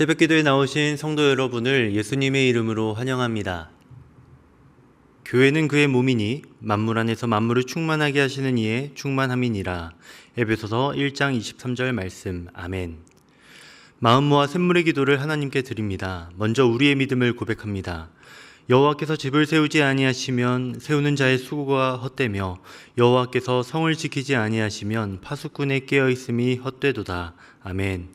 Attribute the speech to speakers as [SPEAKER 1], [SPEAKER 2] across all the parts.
[SPEAKER 1] 새벽 기도에 나오신 성도 여러분을 예수님의 이름으로 환영합니다. 교회는 그의 몸이니 만물 안에서 만물을 충만하게 하시는 이의 충만함이니라. 에베소서 1장 23절 말씀. 아멘. 마음 모아 샘물의 기도를 하나님께 드립니다. 먼저 우리의 믿음을 고백합니다. 여호와께서 집을 세우지 아니하시면 세우는 자의 수고가 헛되며 여호와께서 성을 지키지 아니하시면 파수꾼의 깨어 있음이 헛되도다. 아멘.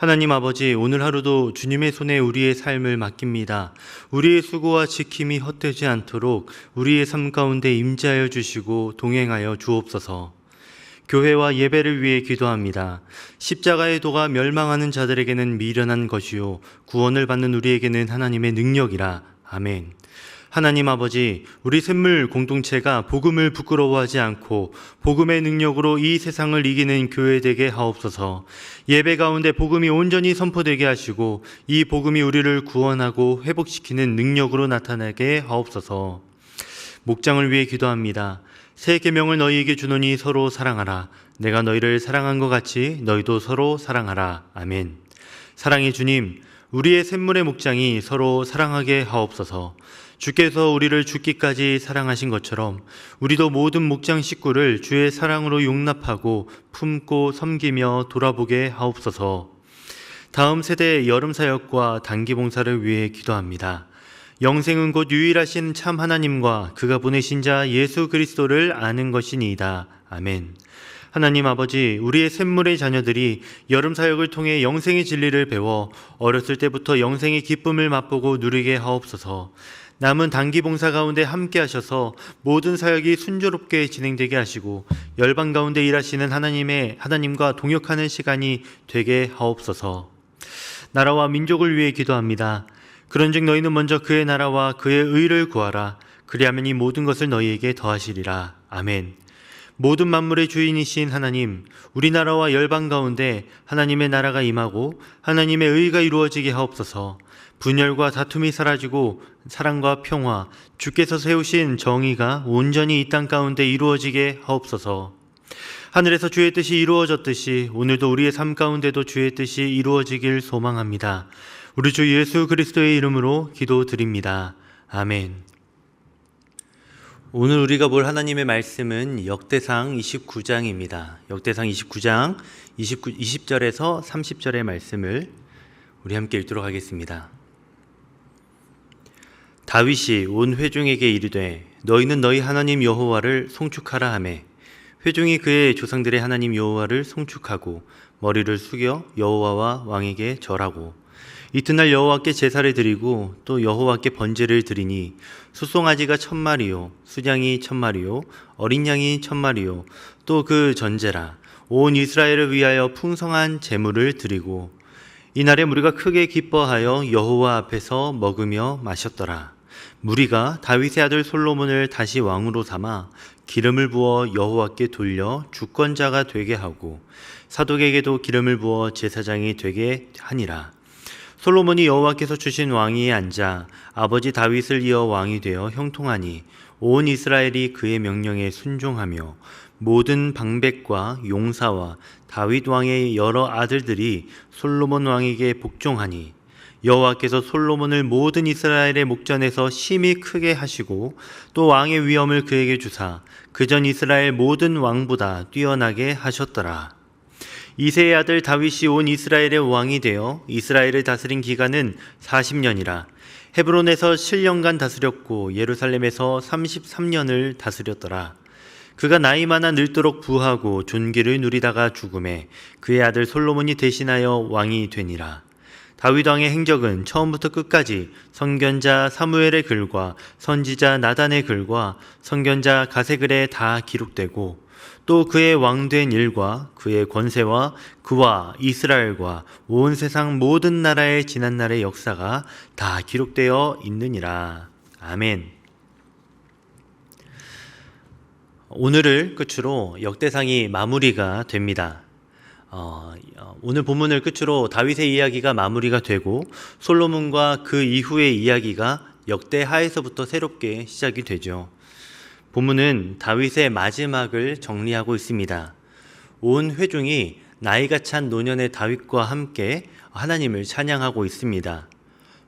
[SPEAKER 1] 하나님 아버지 오늘 하루도 주님의 손에 우리의 삶을 맡깁니다. 우리의 수고와 지킴이 헛되지 않도록 우리의 삶 가운데 임재하여 주시고 동행하여 주옵소서. 교회와 예배를 위해 기도합니다. 십자가의 도가 멸망하는 자들에게는 미련한 것이요 구원을 받는 우리에게는 하나님의 능력이라. 아멘. 하나님 아버지, 우리 샘물 공동체가 복음을 부끄러워하지 않고 복음의 능력으로 이 세상을 이기는 교회 되게 하옵소서. 예배 가운데 복음이 온전히 선포되게 하시고 이 복음이 우리를 구원하고 회복시키는 능력으로 나타나게 하옵소서. 목장을 위해 기도합니다. 새 계명을 너희에게 주노니 서로 사랑하라. 내가 너희를 사랑한 것 같이 너희도 서로 사랑하라. 아멘. 사랑의 주님, 우리의 샘물의 목장이 서로 사랑하게 하옵소서. 주께서 우리를 죽기까지 사랑하신 것처럼 우리도 모든 목장 식구를 주의 사랑으로 용납하고 품고 섬기며 돌아보게 하옵소서. 다음 세대 여름 사역과 단기 봉사를 위해 기도합니다. 영생은 곧 유일하신 참 하나님과 그가 보내신 자 예수 그리스도를 아는 것이니이다. 아멘. 하나님 아버지, 우리의 샘물의 자녀들이 여름 사역을 통해 영생의 진리를 배워 어렸을 때부터 영생의 기쁨을 맛보고 누리게 하옵소서. 남은 단기 봉사 가운데 함께 하셔서 모든 사역이 순조롭게 진행되게 하시고 열방 가운데 일하시는 하나님의 하나님과 동역하는 시간이 되게 하옵소서. 나라와 민족을 위해 기도합니다. 그런즉 너희는 먼저 그의 나라와 그의 의를 구하라. 그리하면 이 모든 것을 너희에게 더하시리라. 아멘. 모든 만물의 주인이신 하나님, 우리나라와 열방 가운데 하나님의 나라가 임하고 하나님의 의가 이루어지게 하옵소서. 분열과 다툼이 사라지고 사랑과 평화, 주께서 세우신 정의가 온전히 이 땅 가운데 이루어지게 하옵소서. 하늘에서 주의 뜻이 이루어졌듯이 오늘도 우리의 삶 가운데도 주의 뜻이 이루어지길 소망합니다. 우리 주 예수 그리스도의 이름으로 기도드립니다. 아멘. 오늘 우리가 볼 하나님의 말씀은 역대상 29장입니다. 역대상 29장 29, 20절에서 30절의 말씀을 우리 함께 읽도록 하겠습니다. 다윗이 온 회중에게 이르되 너희는 너희 하나님 여호와를 송축하라 하매. 회중이 그의 조상들의 하나님 여호와를 송축하고 머리를 숙여 여호와와 왕에게 절하고 이튿날 여호와께 제사를 드리고 또 여호와께 번제를 드리니 수송아지가 천 마리요 수장이 천 마리요 어린 양이 천 마리요 또 그 전제라. 온 이스라엘을 위하여 풍성한 제물을 드리고 이날에 무리가 크게 기뻐하여 여호와 앞에서 먹으며 마셨더라 무리가 다윗의 아들 솔로몬을 다시 왕으로 삼아 기름을 부어 여호와께 돌려 주권자가 되게 하고 사독에게도 기름을 부어 제사장이 되게 하니라. 솔로몬이 여호와께서 주신 왕위에 앉아 아버지 다윗을 이어 왕이 되어 형통하니 온 이스라엘이 그의 명령에 순종하며 모든 방백과 용사와 다윗 왕의 여러 아들들이 솔로몬 왕에게 복종하니 여호와께서 솔로몬을 모든 이스라엘의 목전에서 심히 크게 하시고 또 왕의 위엄을 그에게 주사 그전 이스라엘 모든 왕보다 뛰어나게 하셨더라. 이세의 아들 다윗이 온 이스라엘의 왕이 되어 이스라엘을 다스린 기간은 40년이라 헤브론에서 7년간 다스렸고 예루살렘에서 33년을 다스렸더라. 그가 나이 많아 늙도록 부하고 존귀를 누리다가 죽음에 그의 아들 솔로몬이 대신하여 왕이 되니라. 다윗 왕의 행적은 처음부터 끝까지 선견자 사무엘의 글과 선지자 나단의 글과 선견자 가세글에 다 기록되고 또 그의 왕된 일과 그의 권세와 그와 이스라엘과 온 세상 모든 나라의 지난날의 역사가 다 기록되어 있느니라. 아멘. 오늘을 끝으로 역대상이 마무리가 됩니다. 어, 오늘 본문을 끝으로 다윗의 이야기가 마무리가 되고 솔로몬과 그 이후의 이야기가 역대 하에서부터 새롭게 시작이 되죠. 본문은 다윗의 마지막을 정리하고 있습니다. 온 회중이 나이가 찬 노년의 다윗과 함께 하나님을 찬양하고 있습니다.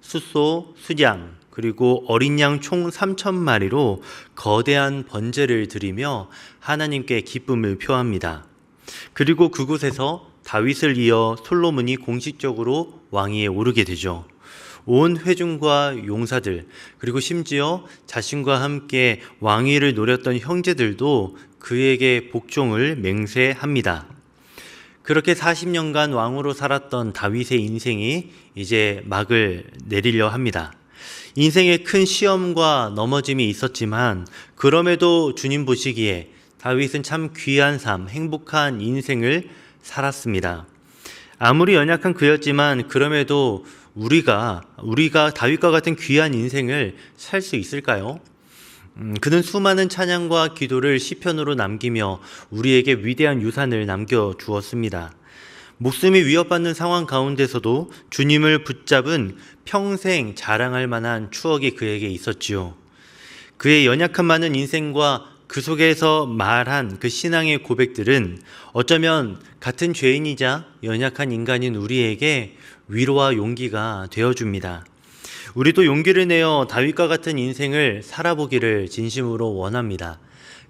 [SPEAKER 1] 숫소, 수양, 그리고 어린 양 총 3천 마리로 거대한 번제를 드리며 하나님께 기쁨을 표합니다. 그리고 그곳에서 다윗을 이어 솔로몬이 공식적으로 왕위에 오르게 되죠. 온 회중과 용사들 그리고 심지어 자신과 함께 왕위를 노렸던 형제들도 그에게 복종을 맹세합니다. 그렇게 40년간 왕으로 살았던 다윗의 인생이 이제 막을 내리려 합니다. 인생에 큰 시험과 넘어짐이 있었지만 그럼에도 주님 보시기에 다윗은 참 귀한 삶, 행복한 인생을 살았습니다. 아무리 연약한 그였지만 그럼에도 우리가 우리가 다윗과 같은 귀한 인생을 살 수 있을까요? 음, 그는 수많은 찬양과 기도를 시편으로 남기며 우리에게 위대한 유산을 남겨 주었습니다. 목숨이 위협받는 상황 가운데서도 주님을 붙잡은 평생 자랑할 만한 추억이 그에게 있었지요. 그의 연약한 많은 인생과 그 속에서 말한 그 신앙의 고백들은 어쩌면 같은 죄인이자 연약한 인간인 우리에게 위로와 용기가 되어줍니다. 우리도 용기를 내어 다윗과 같은 인생을 살아보기를 진심으로 원합니다.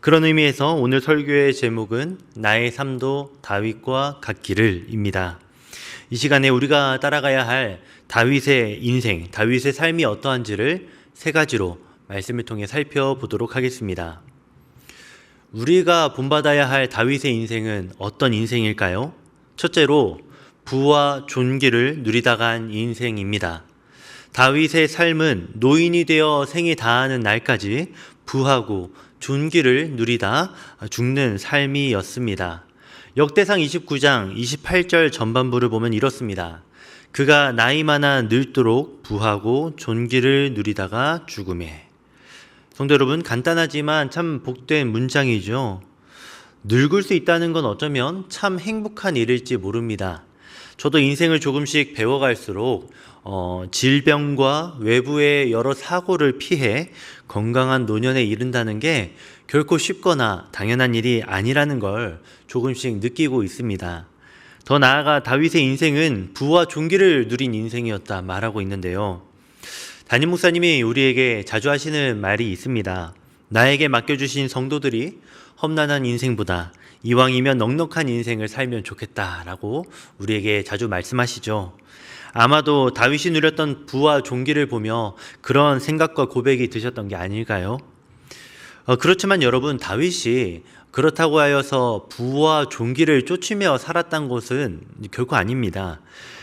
[SPEAKER 1] 그런 의미에서 오늘 설교의 제목은 나의 삶도 다윗과 같기를입니다. 이 시간에 우리가 따라가야 할 다윗의 인생, 다윗의 삶이 어떠한지를 세 가지로 말씀을 통해 살펴보도록 하겠습니다. 우리가 본받아야 할 다윗의 인생은 어떤 인생일까요? 첫째로 부와 존귀를 누리다 간 인생입니다. 다윗의 삶은 노인이 되어 생이 다하는 날까지 부하고 존귀를 누리다 죽는 삶이었습니다. 역대상 29장 28절 전반부를 보면 이렇습니다. 그가 나이 많아 늙도록 부하고 존귀를 누리다가 죽음에. 성도 여러분, 간단하지만 참 복된 문장이죠. 늙을 수 있다는 건 어쩌면 참 행복한 일일지 모릅니다. 저도 인생을 조금씩 배워갈수록 어, 질병과 외부의 여러 사고를 피해 건강한 노년에 이른다는 게 결코 쉽거나 당연한 일이 아니라는 걸 조금씩 느끼고 있습니다. 더 나아가 다윗의 인생은 부와 존귀를 누린 인생이었다 말하고 있는데요. 담임 목사님이 우리에게 자주 하시는 말이 있습니다. 나에게 맡겨주신 성도들이 험난한 인생보다 이왕이면 넉넉한 인생을 살면 좋겠다라고 우리에게 자주 말씀하시죠. 아마도 다윗이 누렸던 부와 존귀를 보며 그런 생각과 고백이 드셨던 게 아닐까요? 어, 그렇지만 여러분, 다윗이 그렇다고 하여서 부와 존귀를 쫓으며 살았던 것은 결코 아닙니다.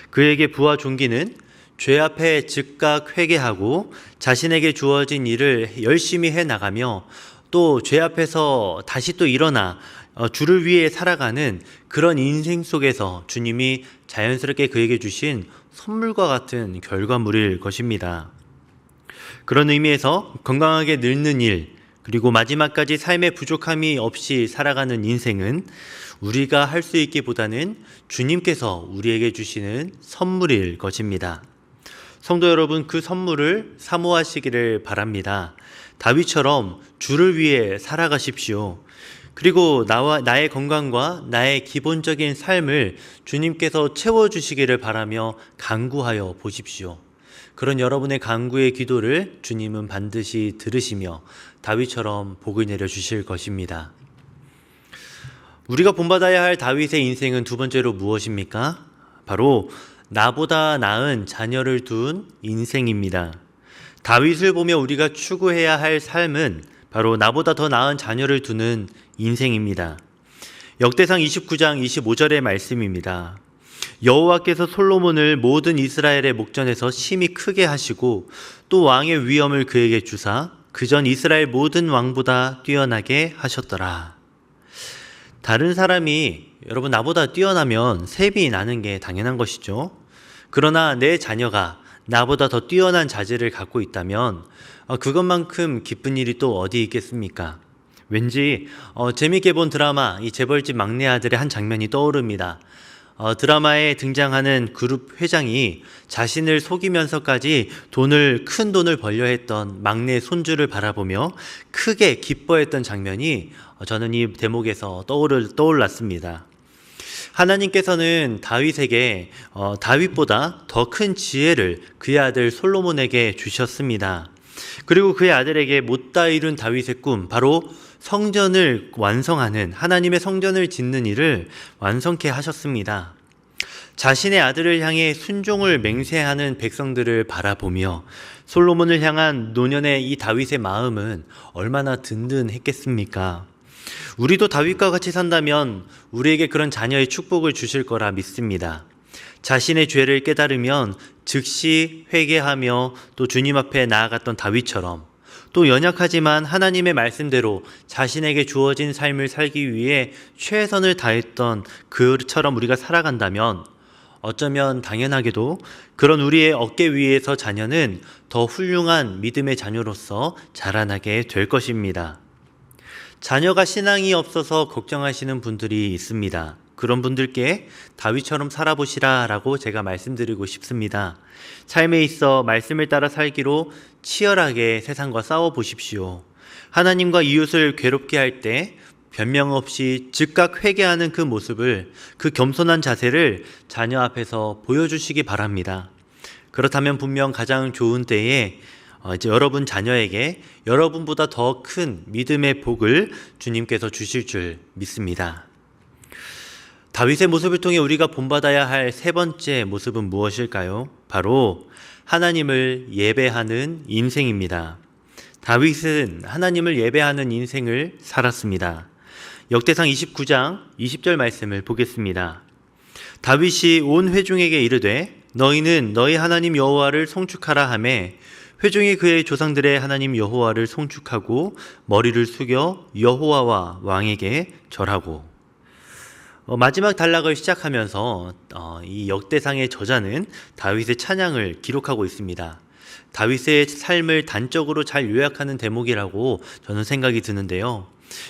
[SPEAKER 1] 그에게 부와 존귀는 죄 앞에 즉각 회개하고 자신에게 주어진 일을 열심히 해 나가며 또 죄 앞에서 다시 또 일어나 어, 주를 위해 살아가는 그런 인생 속에서 주님이 자연스럽게 그에게 주신 선물과 같은 결과물일 것입니다. 그런 의미에서 건강하게 늙는 일, 그리고 마지막까지 삶의 부족함이 없이 살아가는 인생은 우리가 할 수 있기보다는 주님께서 우리에게 주시는 선물일 것입니다. 성도 여러분, 그 선물을 사모하시기를 바랍니다. 다윗처럼 주를 위해 살아가십시오. 그리고 나와 나의 건강과 나의 기본적인 삶을 주님께서 채워 주시기를 바라며 간구하여 보십시오. 그런 여러분의 간구의 기도를 주님은 반드시 들으시며 다윗처럼 복을 내려 주실 것입니다. 우리가 본받아야 할 다윗의 인생은 두 번째로 무엇입니까? 바로 나보다 나은 자녀를 둔 인생입니다. 다윗을 보며 우리가 추구해야 할 삶은 바로 나보다 더 나은 자녀를 두는 인생입니다. 역대상 29장 25절의 말씀입니다. 여호와께서 솔로몬을 모든 이스라엘의 목전에서 심히 크게 하시고 또 왕의 위엄을 그에게 주사 그전 이스라엘 모든 왕보다 뛰어나게 하셨더라. 다른 사람이 여러분 나보다 뛰어나면 셈이 나는 게 당연한 것이죠. 그러나 내 자녀가 나보다 더 뛰어난 자질을 갖고 있다면 어, 그것만큼 기쁜 일이 또 어디 있겠습니까? 왠지 어, 재밌게 본 드라마 이 재벌집 막내 아들의 한 장면이 떠오릅니다. 어, 드라마에 등장하는 그룹 회장이 자신을 속이면서까지 돈을 큰 돈을 벌려 했던 막내 손주를 바라보며 크게 기뻐했던 장면이 어, 저는 이 대목에서 떠오르, 떠올랐습니다. 하나님께서는 다윗에게 어, 다윗보다 더 큰 지혜를 그의 아들 솔로몬에게 주셨습니다. 그리고 그의 아들에게 못다 이룬 다윗의 꿈, 바로 성전을 완성하는 하나님의 성전을 짓는 일을 완성케 하셨습니다. 자신의 아들을 향해 순종을 맹세하는 백성들을 바라보며 솔로몬을 향한 노년의 이 다윗의 마음은 얼마나 든든했겠습니까? 우리도 다윗과 같이 산다면 우리에게 그런 자녀의 축복을 주실 거라 믿습니다. 자신의 죄를 깨달으면 즉시 회개하며 또 주님 앞에 나아갔던 다윗처럼 또 연약하지만 하나님의 말씀대로 자신에게 주어진 삶을 살기 위해 최선을 다했던 그처럼 우리가 살아간다면 어쩌면 당연하게도 그런 우리의 어깨 위에서 자녀는 더 훌륭한 믿음의 자녀로서 자라나게 될 것입니다. 자녀가 신앙이 없어서 걱정하시는 분들이 있습니다. 그런 분들께 다윗처럼 살아보시라라고 제가 말씀드리고 싶습니다. 삶에 있어 말씀을 따라 살기로 치열하게 세상과 싸워 보십시오. 하나님과 이웃을 괴롭게 할 때 변명 없이 즉각 회개하는 그 모습을 그 겸손한 자세를 자녀 앞에서 보여주시기 바랍니다. 그렇다면 분명 가장 좋은 때에 어, 이제 여러분 자녀에게 여러분보다 더 큰 믿음의 복을 주님께서 주실 줄 믿습니다. 다윗의 모습을 통해 우리가 본받아야 할 세 번째 모습은 무엇일까요? 바로 하나님을 예배하는 인생입니다. 다윗은 하나님을 예배하는 인생을 살았습니다. 역대상 29장 20절 말씀을 보겠습니다. 다윗이 온 회중에게 이르되 너희는 너희 하나님 여호와를 송축하라 하매 회중이 그의 조상들의 하나님 여호와를 송축하고 머리를 숙여 여호와와 왕에게 절하고 어, 마지막 단락을 시작하면서 어, 이 역대상의 저자는 다윗의 찬양을 기록하고 있습니다. 다윗의 삶을 단적으로 잘 요약하는 대목이라고 저는 생각이 드는데요.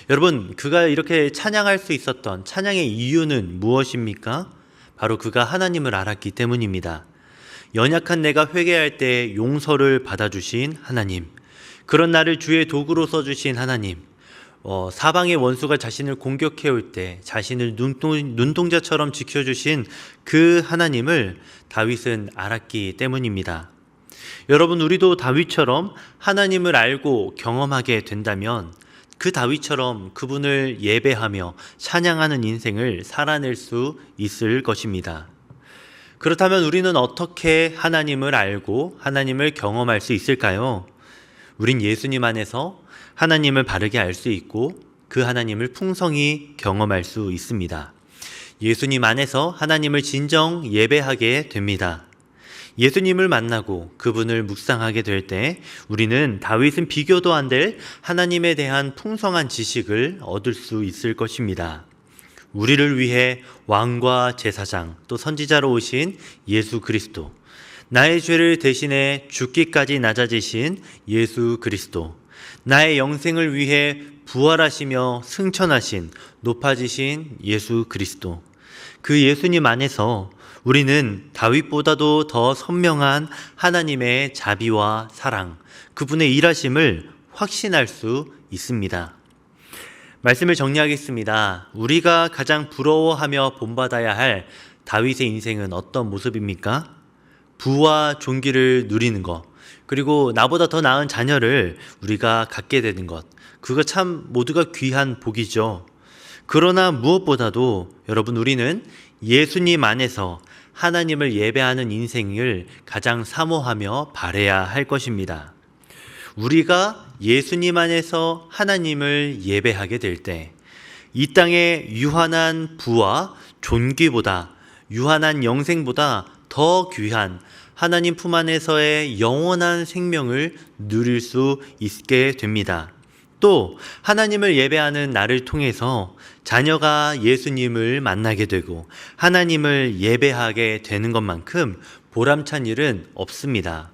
[SPEAKER 1] 여러분, 그가 이렇게 찬양할 수 있었던 찬양의 이유는 무엇입니까? 바로 그가 하나님을 알았기 때문입니다. 연약한 내가 회개할 때 용서를 받아주신 하나님, 그런 나를 주의 도구로 써주신 하나님, 어, 사방의 원수가 자신을 공격해 올 때 자신을 눈동, 눈동 자처럼 지켜주신 그 하나님을 다윗은 알았기 때문입니다. 여러분, 우리도 다윗처럼 하나님을 알고 경험하게 된다면 그 다윗처럼 그분을 예배하며 찬양하는 인생을 살아낼 수 있을 것입니다. 그렇다면 우리는 어떻게 하나님을 알고 하나님을 경험할 수 있을까요? 우린 예수님 안에서 하나님을 바르게 알 수 있고 그 하나님을 풍성히 경험할 수 있습니다. 예수님 안에서 하나님을 진정 예배하게 됩니다. 예수님을 만나고 그분을 묵상하게 될 때 우리는 다윗은 비교도 안 될 하나님에 대한 풍성한 지식을 얻을 수 있을 것입니다. 우리를 위해 왕과 제사장 또 선지자로 오신 예수 그리스도 나의 죄를 대신해 죽기까지 낮아지신 예수 그리스도 나의 영생을 위해 부활하시며 승천하신 높아지신 예수 그리스도 그 예수님 안에서 우리는 다윗보다도 더 선명한 하나님의 자비와 사랑, 그분의 일하심을 확신할 수 있습니다. 말씀을 정리하겠습니다. 우리가 가장 부러워하며 본받아야 할 다윗의 인생은 어떤 모습입니까? 부와 존귀를 누리는 것, 그리고 나보다 더 나은 자녀를 우리가 갖게 되는 것, 그거 참 모두가 귀한 복이죠. 그러나 무엇보다도 여러분 우리는 예수님 안에서 하나님을 예배하는 인생을 가장 사모하며 바래야 할 것입니다. 우리가 예수님 안에서 하나님을 예배하게 될 때 이 땅의 유한한 부와 존귀보다 유한한 영생보다 더 귀한 하나님 품 안에서의 영원한 생명을 누릴 수 있게 됩니다. 또 하나님을 예배하는 나를 통해서 자녀가 예수님을 만나게 되고 하나님을 예배하게 되는 것만큼 보람찬 일은 없습니다.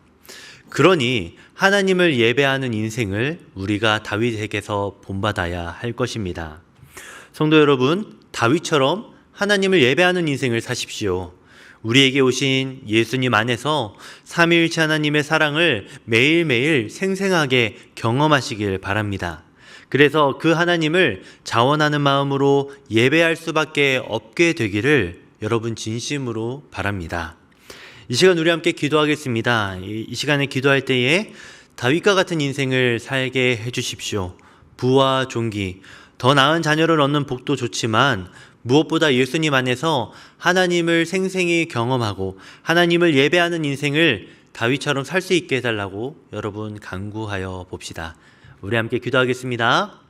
[SPEAKER 1] 그러니 하나님을 예배하는 인생을 우리가 다윗에게서 본받아야 할 것입니다. 성도 여러분, 다윗처럼 하나님을 예배하는 인생을 사십시오. 우리에게 오신 예수님 안에서 삼위일체 하나님의 사랑을 매일매일 생생하게 경험하시길 바랍니다. 그래서 그 하나님을 자원하는 마음으로 예배할 수밖에 없게 되기를 여러분 진심으로 바랍니다. 이 시간 우리 함께 기도하겠습니다. 이, 이 시간에 기도할 때에 다윗과 같은 인생을 살게 해주십시오. 부와 존귀, 더 나은 자녀를 얻는 복도 좋지만 무엇보다 예수님 안에서 하나님을 생생히 경험하고 하나님을 예배하는 인생을 다윗처럼 살 수 있게 해달라고 여러분 간구하여 봅시다. 우리 함께 기도하겠습니다.